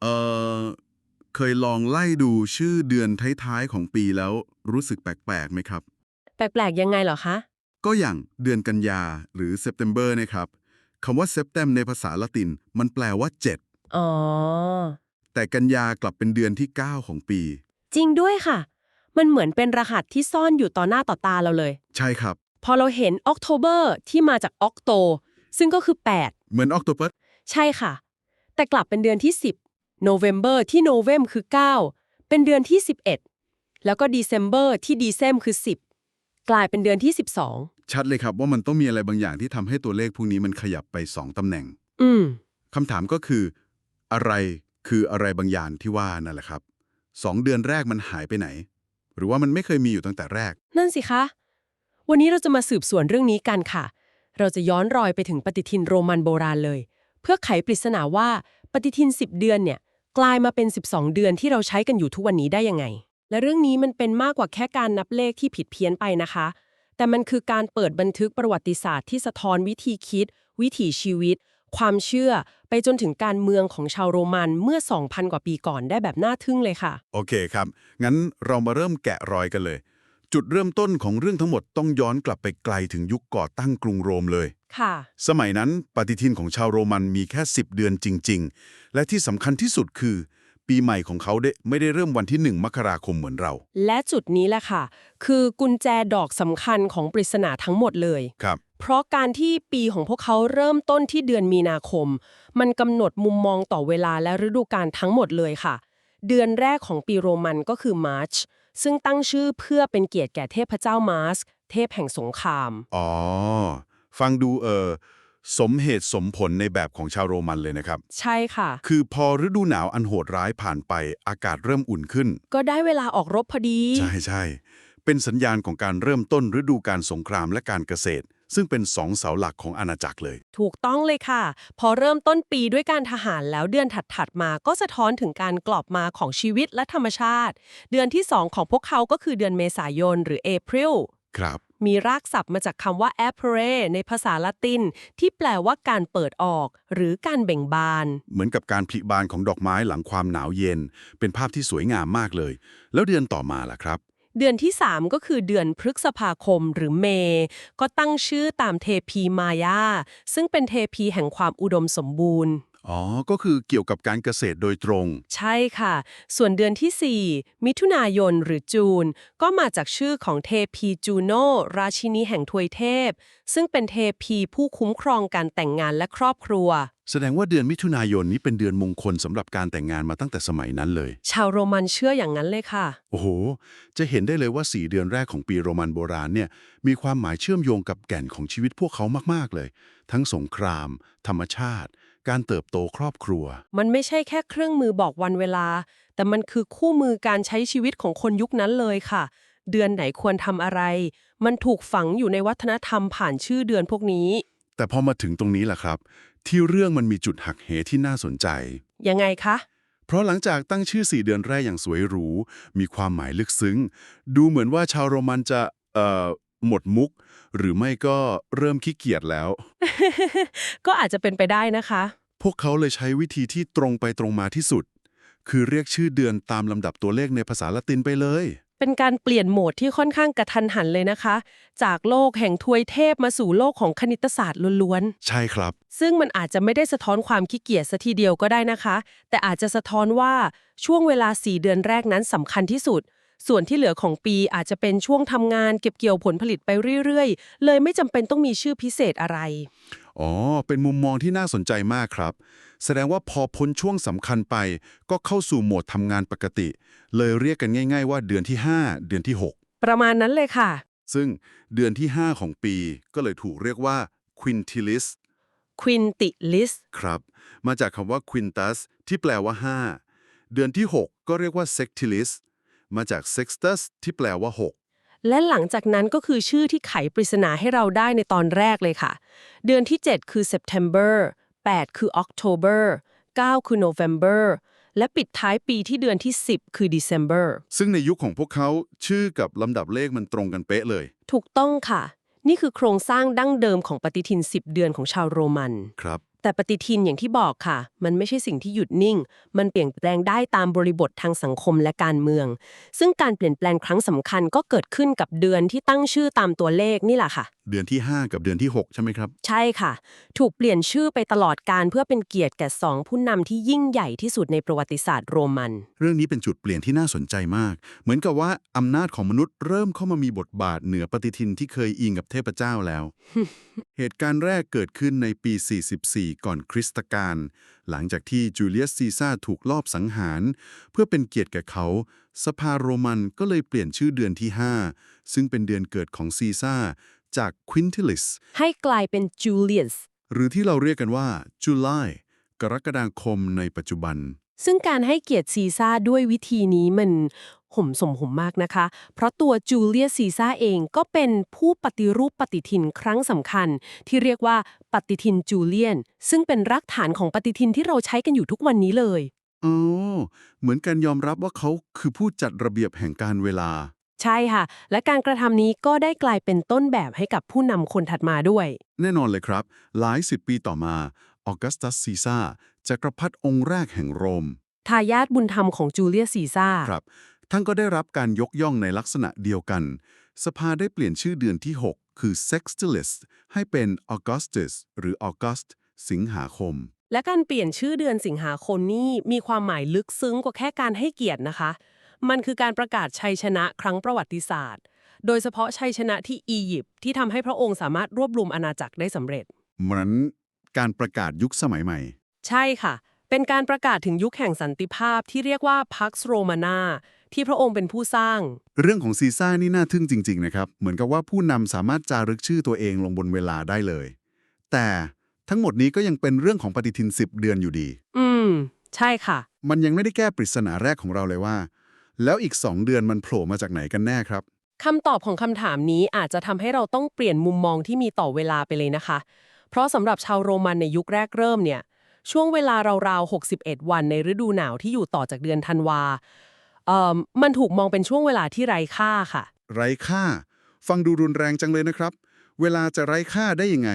เอ่อเคยลองไล่ดูชื่อเดือนท้ายๆของปีแล้วรู้สึกแปลกๆไหมครับ แปลกๆยังไงเหรอคะ ก็อย่างเดือนกันยาหรือ September นะครับคำว่า Septem ในภาษาละติน มันแปลว่าอ๋อ7แต่กันยากลับเป็นเดือนที่ 9 ของปี จริงด้วยค่ะ มันเหมือนเป็นรหัสที่ซ่อนอยู่ต่อหน้าต่อตาเราเลย ใช่ครับ พอเราเห็น October ที่มาจาก Octo ซึ่งก็คือเหมือน Octopus 8ใช่ค่ะ แต่กลับเป็นเดือนที่ 10 November ที่ Novem คือ 9 เป็นเดือนที่ 11 แล้วก็ December ที่ Decem คือ 10 กลายเป็นเดือนที่ 12 ชัดเลยครับว่ามันต้องมีอะไรบางอย่างที่ทำให้ตัวเลขพวกนี้มันขยับไป 2 ตำแหน่ง อืมคำถามก็คือ อะไรคืออะไรบางอย่างที่ว่านั่นแหละครับสองเดือนแรกมันหายไปไหน หรือว่ามันไม่เคยมีอยู่ตั้งแต่แรก นั่นสิคะ วันนี้เราจะมาสืบสวนเรื่องนี้กันค่ะ เราจะย้อนรอยไปถึงปฏิทินโรมันโบราณเลย เพื่อไขปริศนาว่าปฏิทิน 10 เดือนเนี่ย กลายมาเป็น 12 เดือนที่เราใช้กันอยู่ทุกวันนี้ได้ยังไง และเรื่องนี้มันเป็นมากกว่าแค่การนับเลขที่ผิดเพี้ยนไปนะคะ แต่มันคือการเปิดบันทึกประวัติศาสตร์ที่สะท้อนวิธีคิด วิถีชีวิต ความเชื่อ ไปจนถึงการเมืองของชาวโรมันเมื่อ 2,000 กว่าปีก่อนได้แบบน่าทึ่งเลยค่ะ โอเคครับ งั้นเรามาเริ่มแกะรอยกันเลย จุดเริ่มต้นของเรื่องทั้งหมดต้องย้อนกลับไปไกลถึงยุคก่อตั้งกรุงโรมเลย ค่ะ สมัยนั้นปฏิทินของชาวโรมันมีแค่ 10 เดือนจริง ๆ และที่สำคัญที่สุดคือ ปีใหม่ของเขาได้ไม่ได้เริ่มวันที่ 1 มกราคมเหมือนเรา และจุดนี้แหละค่ะ คือกุญแจดอกสำคัญของปริศนาทั้งหมดเลย ครับ เพราะการที่ปีของพวกเขาเริ่มต้นที่เดือนมีนาคม มันกำหนดมุมมองต่อเวลาและฤดูกาลทั้งหมดเลยค่ะ เดือนแรกของปีโรมันก็คือมาร์ช ซึ่งตั้งชื่อเพื่อเป็นเกียรติแก่เทพเจ้ามาร์สเทพแห่งสงคราม อ๋อ ฟังดูเออสมเหตุสมผลในแบบของชาวโรมันเลยนะครับ ใช่ค่ะ คือพอฤดูหนาวอันโหดร้ายผ่านไปอากาศเริ่มอุ่นขึ้น ก็ได้เวลาออกรบพอดี ใช่ใช่ เป็นสัญญาณของการเริ่มต้นฤดูการสงครามและการเกษตร ซึ่งเป็นสองเสาหลักของอาณาจักรเลย ถูกต้องเลยค่ะ พอเริ่มต้นปีด้วยการทหารแล้วเดือนถัด ๆ มาก็สะท้อนถึงการกลอบมาของชีวิตและธรรมชาติ เดือนที่ 2 ของพวกเขาก็คือเดือนเมษายนหรือ April ครับมีรากศัพท์มาจากคำว่า apere ในภาษาละติน ที่แปลว่าการเปิดออก หรือการเบ่งบาน เหมือนกับการผลิบานของดอกไม้หลังความหนาวเย็น เป็นภาพที่สวยงามมากเลย แล้วเดือนต่อมาล่ะครับ เดือนที่ 3 ก็คือเดือนพฤษภาคมหรือเม ก็ตั้งชื่อตามเทพีมายา ซึ่งเป็นเทพีแห่งความอุดมสมบูรณ์ อ๋อ ก็คือเกี่ยวกับการเกษตรโดยตรง ใช่ค่ะ ส่วนเดือนที่ 4 มิถุนายนหรือจูน ก็มาจากชื่อของเทพีจูโนราชินีแห่งทวยเทพ ซึ่งเป็นเทพีผู้คุ้มครองการแต่งงานและครอบครัว แสดงว่าเดือนมิถุนายนนี้เป็นเดือนมงคลสำหรับการแต่งงานมาตั้งแต่สมัยนั้นเลย ชาวโรมันเชื่ออย่างนั้นเลยค่ะ โอ้โห จะเห็นได้เลยว่า 4 เดือนแรกของปีโรมันโบราณเนี่ยมีความหมายเชื่อมโยงกับแก่นของชีวิตพวกเขามากๆเลย ทั้งสงคราม ธรรมชาติ การเติบโตครอบครัว มันไม่ใช่แค่เครื่องมือบอกวันเวลา แต่มันคือคู่มือการใช้ชีวิตของคนยุคนั้นเลยค่ะ เดือนไหนควรทำอะไร มันถูกฝังอยู่ในวัฒนธรรมผ่านชื่อเดือนพวกนี้ แต่พอมาถึงตรงนี้แหละครับ ที่เรื่องมันมีจุดหักเหที่น่าสนใจ ยังไงคะ เพราะหลังจากตั้งชื่อ4เดือนแรกอย่างสวยหรู มีความหมายลึกซึ้ง ดูเหมือนว่าชาวโรมันจะเอ่อ หมดมุก หรือไม่ก็เริ่มขี้เกียจแล้ว ก็อาจจะเป็นไปได้นะคะ พวกเขาเลยใช้วิธีที่ตรงไปตรงมาที่สุด คือเรียกชื่อเดือนตามลำดับตัวเลขในภาษาละตินไปเลย เป็นการเปลี่ยนโหมดที่ค่อนข้างกระทันหันเลยนะคะ จากโลกแห่งทวยเทพมาสู่โลกของคณิตศาสตร์ล้วนใช่ครับ ๆ ซึ่งมันอาจจะไม่ได้สะท้อนความขี้เกียจซะทีเดียวก็ได้นะคะ แต่อาจจะสะท้อนว่าช่วงเวลา 4 เดือนแรกนั้นสำคัญที่สุด ส่วนที่เหลือของปีอาจจะเป็นช่วงทำงานเก็บเกี่ยวผลผลิตไปเรื่อยๆ เลยไม่จำเป็นต้องมีชื่อพิเศษอะไร อ๋อ เป็นมุมมองที่น่าสนใจมากครับ แสดงว่าพอพ้นช่วงสำคัญไป ก็เข้าสู่โหมดทำงานปกติ เลยเรียกกันง่าย ๆ ว่าเดือนที่ 5 เดือนที่ประมาณนั้นเลยค่ะ6ซึ่งเดือนที่ 5 ของปีก็เลยถูกเรียกว่า quintilis Quintilis ครับ มาจากคำว่า quintus ที่แปลว่า 5 เดือนที่ 6 ก็เรียกว่า sextilis มาจาก sextus ที่แปลว่า 6 และหลังจากนั้นก็คือชื่อที่ไขปริศนาให้เราได้ในตอนแรกเลยค่ะ เดือนที่ 7 คือ September 8 คือ October 9 คือ November และปิดท้ายปีที่เดือนที่ 10 คือ December ซึ่งในยุคของพวกเขาชื่อกับลำดับเลขมันตรงกันเป๊ะเลย ถูกต้องค่ะ นี่คือโครงสร้างดั้งเดิมของปฏิทิน 10 เดือนของชาวโรมัน ครับแต่ปฏิทินอย่างที่บอกค่ะ มันไม่ใช่สิ่งที่หยุดนิ่ง มันเปลี่ยนแปลงได้ตามบริบททางสังคมและการเมือง ซึ่งการเปลี่ยนแปลงครั้งสำคัญก็เกิดขึ้นกับเดือนที่ตั้งชื่อตามตัวเลขนี่แหละค่ะ เดือนที่ 5 กับเดือนที่ 6 ใช่ไหมครับ ใช่ค่ะ ถูกเปลี่ยนชื่อไปตลอดการเพื่อเป็นเกียรติแก่สองผู้นำที่ยิ่งใหญ่ที่สุดในประวัติศาสตร์โรมัน เรื่องนี้เป็นจุดเปลี่ยนที่น่าสนใจมาก เหมือนกับว่าอำนาจของมนุษย์เริ่มเข้ามามีบทบาทเหนือปฏิทินที่เคยอิงกับเทพเจ้าแล้ว เหตุการณ์แรกเกิดขึ้นในปี 44ก่อนคริสตกาลหลังจากที่จูเลียสซีซ่าร์ถูกลอบสังหาร เพื่อเป็นเกียรติแก่เขา สภาโรมันก็เลยเปลี่ยนชื่อเดือนที่ 5 ซึ่งเป็นเดือนเกิดของซีซ่าร์จากควินทิลิสให้กลายเป็นจูเลียสหรือที่เราเรียกกันว่าจูไลกรกฎาคมในปัจจุบัน ซึ่งการให้เกียรติซีซ่าร์ด้วยวิธีนี้มัน ห่มสมหุมมากนะคะ เพราะตัวจูเลียสซีซ่าร์เองก็เป็นผู้ปฏิรูปปฏิทินครั้งสำคัญ ที่เรียกว่าปฏิทินจูเลียน ซึ่งเป็นรากฐานของปฏิทินที่เราใช้กันอยู่ทุกวันนี้เลยอ๋อเหมือนกันยอมรับว่าเขาคือผู้จัดระเบียบแห่งการเวลา ใช่ค่ะ และการกระทำนี้ก็ได้กลายเป็นต้นแบบให้กับผู้นำคนถัดมาด้วย แน่นอนเลยครับ หลายสิบปีต่อมาออกัสตัสซีซ่าจักรพรรดิองค์แรกแห่งโรมทายาทบุญธรรมของจูเลียสซีซ่าร์ครับ ท่านก็ได้รับการยกย่องในลักษณะเดียวกัน สภาได้เปลี่ยนชื่อเดือนที่ 6 คือ Sextilis ให้เป็น Augustus หรือ August สิงหาคม และการเปลี่ยนชื่อเดือนสิงหาคมนี่มีความหมายลึกซึ้งกว่าแค่การให้เกียรตินะคะ มันคือการประกาศชัยชนะครั้งประวัติศาสตร์ โดยเฉพาะชัยชนะที่อียิปต์ที่ทำให้พระองค์สามารถรวบรวมอาณาจักรได้สำเร็จ เหมือนการประกาศยุคสมัยใหม่ ใช่ค่ะ เป็นการประกาศถึงยุคแห่งสันติภาพที่เรียกว่า Pax Romana ที่พระองค์เป็นผู้สร้าง เรื่องของซีซ่านี่น่าทึ่งจริง ๆ นะครับ เหมือนกับว่าผู้นำสามารถจารึกชื่อตัวเองลงบนเวลาได้เลย แต่ทั้งหมดนี้ก็ยังเป็นเรื่องของปฏิทิน 10 เดือนอยู่ดี อืม ใช่ค่ะ มันยังไม่ได้แก้ปริศนาแรกของเราเลยว่า แล้วอีก 2 เดือนมันโผล่มาจากไหนกันแน่ครับคำตอบของคำถามนี้อาจจะทำให้เราต้องเปลี่ยนมุมมองที่มีต่อเวลาไปเลยนะคะ เพราะสำหรับชาวโรมันในยุคแรกเริ่มเนี่ยช่วงเวลาราวๆ 61 วันในฤดูหนาวที่อยู่ต่อจากเดือนธันวา เอ่อมันถูกมองเป็นช่วงเวลาที่ไร้ค่าค่ะ ไร้ค่า ฟังดูรุนแรงจังเลยนะครับ เวลาจะไร้ค่าได้ยังไง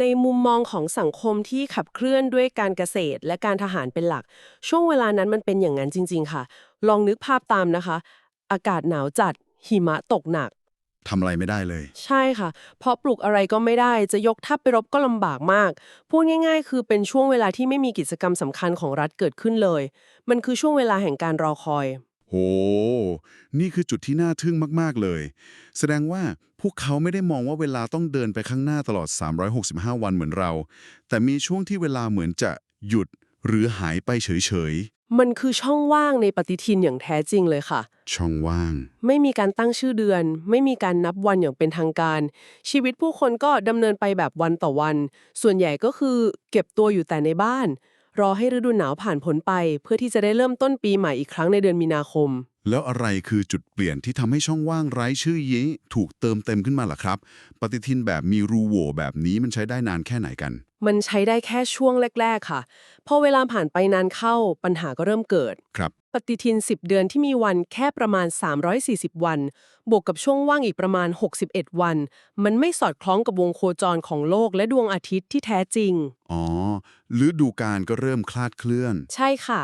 ในมุมมองของสังคมที่ขับเคลื่อนด้วยการเกษตรและการทหารเป็นหลัก ช่วงเวลานั้นมันเป็นอย่างนั้นจริง ๆ ค่ะ ลองนึกภาพตามนะคะ อากาศหนาวจัด หิมะตกหนัก ทำอะไรไม่ได้เลย ใช่ค่ะ เพราะปลูกอะไรก็ไม่ได้ จะยกทัพไปรบก็ลำบากมาก พูดง่าย ๆ คือเป็นช่วงเวลาที่ไม่มีกิจกรรมสำคัญของรัฐเกิดขึ้นเลย มันคือช่วงเวลาแห่งการรอคอย โห นี่คือจุดที่น่าทึ่งมาก ๆ เลย แสดงว่าพวกเขาไม่ได้มองว่าเวลาต้องเดินไปข้างหน้าตลอด 365 วันเหมือนเรา แต่มีช่วงที่เวลาเหมือนจะหยุดหรือหายไปเฉยมันคือช่องว่างในปฏิทินอย่างแท้จริงเลยค่ะๆช่องว่าง ไม่มีการตั้งชื่อเดือน ไม่มีการนับวันอย่างเป็นทางการ ชีวิตผู้คนก็ดำเนินไปแบบวันต่อวัน ส่วนใหญ่ก็คือเก็บตัวอยู่แต่ในบ้าน รอให้ฤดูหนาวผ่านพ้นไป เพื่อที่จะได้เริ่มต้นปีใหม่อีกครั้งในเดือนมีนาคม แล้วอะไรคือจุดเปลี่ยนที่ทำให้ช่องว่างไร้ชื่อนี้ถูกเติมเต็มขึ้นมาล่ะครับ ปฏิทินแบบมีรูโหว่แบบนี้มันใช้ได้นานแค่ไหนกัน มันใช้ได้แค่ช่วงแรก ๆ ค่ะ พอเวลาผ่านไปนานเข้าปัญหาก็เริ่มเกิด ครับ ปฏิทิน 10 เดือนที่มีวันแค่ประมาณ 340 วัน บวกกับช่วงว่างอีกประมาณ 61 วัน มันไม่สอดคล้องกับวงโคจรของโลกและดวงอาทิตย์ที่แท้จริง อ๋อฤดูกาลก็เริ่มคลาดเคลื่อน ใช่ค่ะ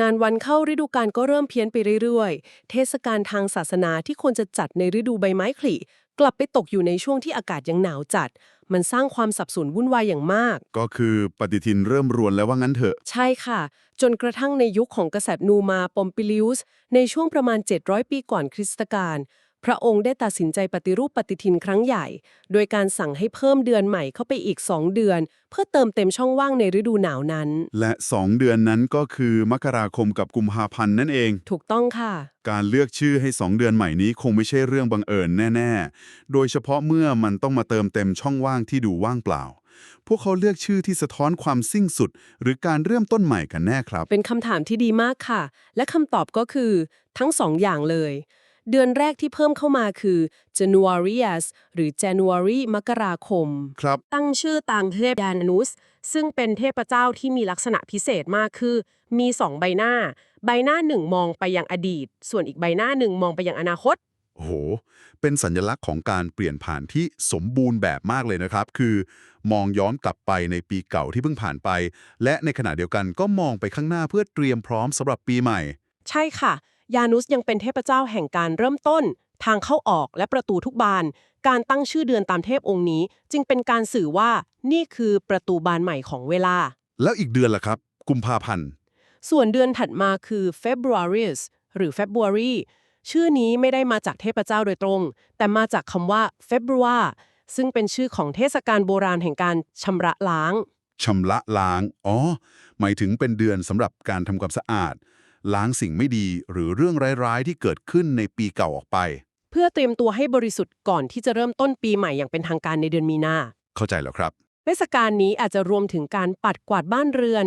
นานวันเข้าฤดูกาลก็เริ่มเพี้ยนไปเรื่อยๆ เทศกาลทางศาสนาที่ควรจะจัดในฤดูใบไม้ผลิกลับไปตกอยู่ในช่วงที่อากาศยังหนาวจัด มันสร้างความสับสนวุ่นวายอย่างมาก ก็คือปฏิทินเริ่มรวนแล้วว่างั้นเถอะ ใช่ค่ะ จนกระทั่งในยุคของกษัตริย์นูมาปอมปิลิอุสในช่วงประมาณ 700 ปีก่อนคริสตกาล พระองค์ได้ตัดสินใจปฏิรูปปฏิทินครั้งใหญ่ โดยการสั่งให้เพิ่มเดือนใหม่เข้าไปอีก 2 เดือน เพื่อเติมเต็มช่องว่างในฤดูหนาวนั้น และ 2 เดือนนั้นก็คือมกราคมกับกุมภาพันธ์นั่นเอง ถูกต้องค่ะ การเลือกชื่อให้ 2 เดือนใหม่นี้คงไม่ใช่เรื่องบังเอิญแน่ ๆ โดยเฉพาะเมื่อมันต้องมาเติมเต็มช่องว่างที่ดูว่างเปล่าพวกเขาเลือกชื่อที่สะท้อนความสิ้นสุด หรือการเริ่มต้นใหม่กันแน่ครับ เป็นคำถามที่ดีมากค่ะ และคำตอบก็คือ ทั้งสองอย่างเลย เดือนแรกที่เพิ่มเข้ามาคือ Januarius หรือ January มกราคม ครับ ตั้งชื่อตามเทพยานุส ซึ่งเป็นเทพเจ้าที่มีลักษณะพิเศษมากคือ มีสองใบหน้า ใบหน้าหนึ่งมองไปยังอดีต ส่วนอีกใบหน้าหนึ่งมองไปยังอนาคต โอ้โห เป็นสัญลักษณ์ของการเปลี่ยนผ่านที่สมบูรณ์แบบมากเลยนะครับ คือ มองย้อนกลับไปในปีเก่าที่เพิ่งผ่านไป และในขณะเดียวกันก็มองไปข้างหน้าเพื่อเตรียมพร้อมสำหรับปีใหม่ ใช่ค่ะ ยานุสยังเป็นเทพเจ้าแห่งการเริ่มต้น ทางเข้าออกและประตูทุกบาน การตั้งชื่อเดือนตามเทพองค์นี้ จึงเป็นการสื่อว่านี่คือประตูบานใหม่ของเวลา แล้วอีกเดือนล่ะครับ กุมภาพันธ์ ส่วนเดือนถัดมาคือ Februarius หรือ February ชื่อนี้ไม่ได้มาจากเทพเจ้าโดยตรง แต่มาจากคำว่า Februa ซึ่งเป็นชื่อของเทศกาลโบราณแห่งการชำระล้างชำระล้าง อ๋อ หมายถึงเป็นเดือนสำหรับการทำความสะอาด ล้างสิ่งไม่ดีหรือเรื่องร้ายๆ ที่เกิดขึ้นในปีเก่าออกไป เพื่อเตรียมตัวให้บริสุทธิ์ก่อนที่จะเริ่มต้นปีใหม่อย่างเป็นทางการในเดือนมีนาเข้าใจแล้วครับ เทศกาลนี้อาจจะรวมถึงการปัดกวาดบ้านเรือน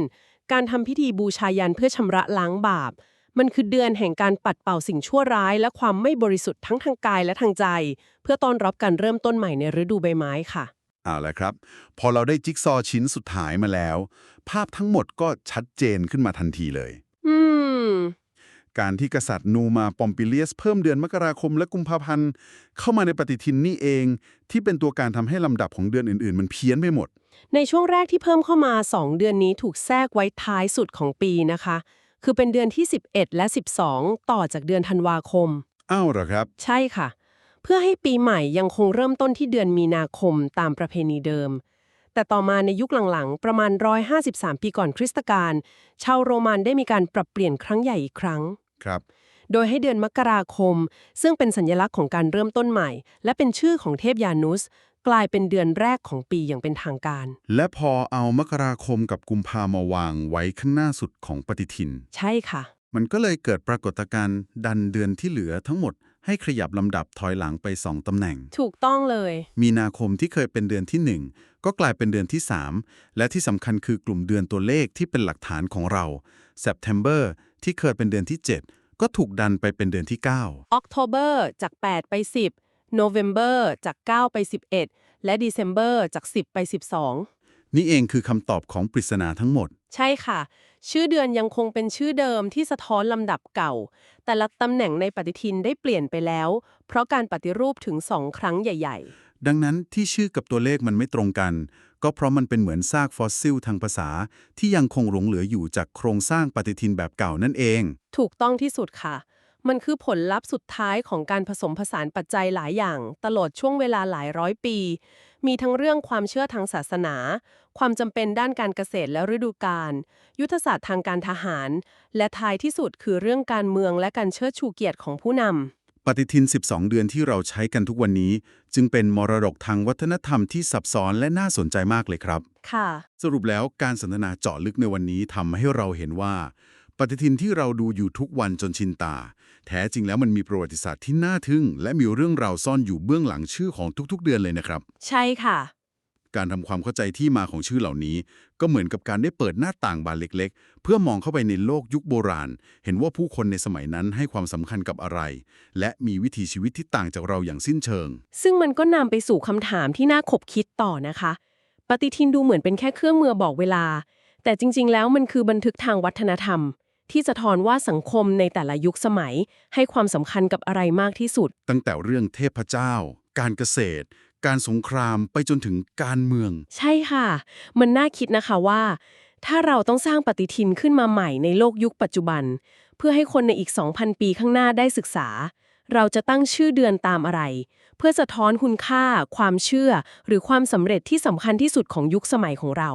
การทำพิธีบูชายันเพื่อชำระล้างบาป มันคือเดือนแห่งการปัดเป่าสิ่งชั่วร้าย และความไม่บริสุทธิ์ทั้งทางกายและทางใจ เพื่อต้อนรับการเริ่มต้นใหม่ในฤดูใบไม้ค่ะเอาละครับ พอเราได้จิ๊กซอว์ชิ้นสุดท้ายมาแล้ว ภาพทั้งหมดก็ชัดเจนขึ้นมาทันทีเลยอืม การที่กษัตริย์นูมาปอมปิเลียสเพิ่มเดือนมกราคมและกุมภาพันธ์ เข้ามาในปฏิทินนี่เอง ที่เป็นตัวการทำให้ลำดับของเดือนอื่นๆ มันเพี้ยนไปหมด ในช่วงแรกที่เพิ่มเข้ามา 2 เดือนนี้ถูกแทรกไว้ท้ายสุดของปีนะคะ คือเป็นเดือนที่ 11 และ 12 ต่อจากเดือนธันวาคม อ้าวเหรอครับ ใช่ค่ะ เพื่อให้ปีใหม่ยังคงเริ่มต้นที่เดือนมีนาคมตามประเพณีเดิม แต่ต่อมาในยุคหลังๆ ประมาณ 153 ปีก่อนคริสตกาลชาวโรมันได้มีการปรับเปลี่ยนครั้งใหญ่อีกครั้ง ครับ โดยให้เดือนมกราคม ซึ่งเป็นสัญลักษณ์ของการเริ่มต้นใหม่ และเป็นชื่อของเทพยานุส กลายเป็นเดือนแรกของปีอย่างเป็นทางการ และพอเอามกราคมกับกุมภามาวางไว้ข้างหน้าสุดของปฏิทิน ใช่ค่ะ มันก็เลยเกิดปรากฏการณ์ดันเดือนที่เหลือทั้งหมด ให้ขยับลำดับถอยหลังไป 2 ตำแหน่ง ถูกต้องเลย มีนาคมที่เคยเป็นเดือนที่ 1 ก็กลายเป็นเดือนที่ 3 และที่สำคัญคือกลุ่มเดือนตัวเลขที่เป็นหลักฐานของเรา September ที่เคยเป็นเดือนที่ 7 ก็ถูกดันไปเป็นเดือนที่ October จาก 8 ไป 10 November จาก 9 ไป 11 และ December จาก 10 ไป 12 9นี่เองคือคำตอบของปริศนาทั้งหมด ใช่ค่ะ ชื่อเดือนยังคงเป็นชื่อเดิมที่สะท้อนลำดับเก่า แต่ละตำแหน่งในปฏิทินได้เปลี่ยนไปแล้ว เพราะการปฏิรูปถึง2ครั้งใหญ่ ๆ ดังนั้นที่ชื่อกับตัวเลขมันไม่ตรงกัน ก็เพราะมันเป็นเหมือนซากฟอสซิลทางภาษา ที่ยังคงหลงเหลืออยู่จากโครงสร้างปฏิทินแบบเก่านั่นเอง ถูกต้องที่สุดค่ะ มันคือผลลัพธ์สุดท้ายของการผสมผสานปัจจัยหลายอย่าง ตลอดช่วงเวลาหลายร้อยปี มีทั้งเรื่องความเชื่อทางศาสนา ความจำเป็นด้านการเกษตรและฤดูกาล ยุทธศาสตร์ทางการทหาร และท้ายที่สุดคือเรื่องการเมืองและการเชิดชูเกียรติของผู้นำปฏิทิน 12 เดือนที่เราใช้กันทุกวันนี้ จึงเป็นมรดกทางวัฒนธรรมที่ซับซ้อนและน่าสนใจมากเลยครับ ค่ะ สรุปแล้วการสนทนาเจาะลึกในวันนี้ทำให้เราเห็นว่า ปฏิทินที่เราดูอยู่ทุกวันจนชินตา แท้จริงแล้วมันมีประวัติศาสตร์ที่น่าทึ่ง และมีเรื่องราวซ่อนอยู่เบื้องหลังชื่อของทุกๆ เดือนเลยนะครับ ใช่ค่ะ การทำความเข้าใจที่มาของชื่อเหล่านี้ ก็เหมือนกับการได้เปิดหน้าต่างบานเล็ก ๆ เพื่อมองเข้าไปในโลกยุคโบราณ เห็นว่าผู้คนในสมัยนั้นให้ความสำคัญกับอะไร และมีวิถีชีวิตที่ต่างจากเราอย่างสิ้นเชิง ซึ่งมันก็นำไปสู่คำถามที่น่าขบคิดต่อนะคะ ปฏิทินดูเหมือนเป็นแค่เครื่องมือบอกเวลา แต่จริง ๆ แล้วมันคือบันทึกทางวัฒนธรรม ที่สะท้อนว่าสังคมในแต่ละยุคสมัย ให้ความสำคัญกับอะไรมากที่สุด ตั้งแต่เรื่องเทพเจ้า การเกษตร การสงครามไปจนถึงการเมือง ใช่ค่ะ มันน่าคิดนะคะว่า ถ้าเราต้องสร้างปฏิทินขึ้นมาใหม่ในโลกยุคปัจจุบัน เพื่อให้คนในอีก 2,000 ปีข้างหน้าได้ศึกษา เราจะตั้งชื่อเดือนตามอะไร เพื่อสะท้อนคุณค่า ความเชื่อ หรือความสำเร็จที่สำคัญที่สุดของยุคสมัยของเรา